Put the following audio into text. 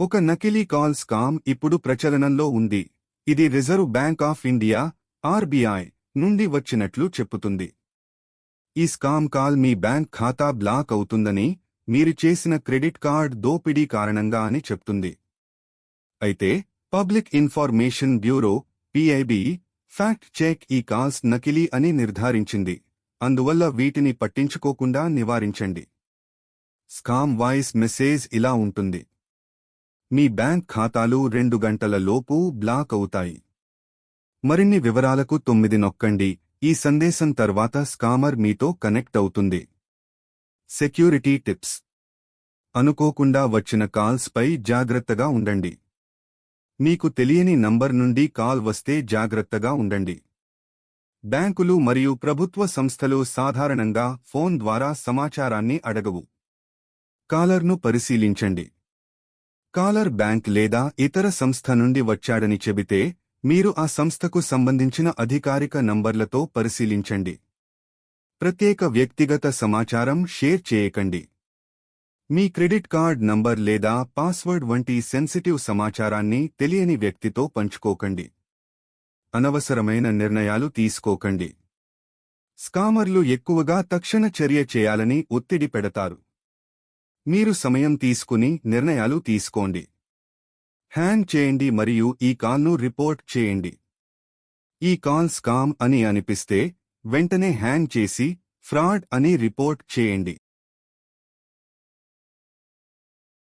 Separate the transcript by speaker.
Speaker 1: ఒక నకిలీ call scam ఇప్పుడు ప్రచలనంలో ఉంది. ఇది reserve bank of India RBI నుండి వచ్చినట్లు చెప్పుతుంది. ఈ స్కామ్ కాల్ మీ బ్యాంక్ ఖాతా బ్లాక్ అవుతుందని మీరు చేసిన క్రెడిట్ కార్డ్ దోపిడీ కారణంగా అని చెప్తుంది. అయితే public information bureau PIB fact check ఈ కాల్స్ నకిలీ అని నిర్ధారించింది. అందువల్ల వీటిని పట్టించుకోకుండా నివారించండి. స్కామ్ వాయిస్ మెసేజ్ ఇలా ఉంటుంది. మీ బ్యాంక్ ఖాతాలు రెండు గంటల లోపు బ్లాక్ అవుతాయి. మరిన్ని వివరాలకు తొమ్మిది నొక్కండి. ఈ సందేశం తర్వాత స్కామర్ మీతో కనెక్ట్ అవుతుంది. Security tips. అనుకోకుండా వచ్చిన కాల్స్ పై జాగ్రత్తగా ఉండండి. మీకు తెలియని నంబర్ నుండి కాల్ వస్తే జాగ్రత్తగా ఉండండి. బ్యాంకులు మరియు ప్రభుత్వ సంస్థలు సాధారణంగా ఫోన్ ద్వారా సమాచారాన్ని అడగవు. కాలర్ను పరిశీలించండి. కాలర్ బ్యాంక్ లేదా ఇతర సంస్థ నుండి వచ్చాడని చెబితే మీరు ఆ సంస్థకు సంబంధించిన అధికారిక నంబర్లతో పరిశీలించండి. ప్రత్యేక వ్యక్తిగత సమాచారం షేర్ చేయకండి. మీ క్రెడిట్ కార్డ్ నంబర్ లేదా పాస్వర్డ్ వంటి సెన్సిటివ్ సమాచారాన్ని తెలియని వ్యక్తితో పంచుకోకండి. అనవసరమైన నిర్ణయాలు తీసుకోకండి. స్కామర్లు ఎక్కువగా తక్షణ చర్య చేయాలని ఒత్తిడి పెడతారు. మీరు సమయం తీసుకుని నిర్ణయాలు తీసుకోండి. హ్యాంగ్ చేయండి మరియు ఈ కాల్ను రిపోర్ట్ చేయండి. ఈ కాల్ స్కామ్ అని అనిపిస్తే వెంటనే హ్యాంగ్ చేసి ఫ్రాడ్ అని రిపోర్ట్ చేయండి.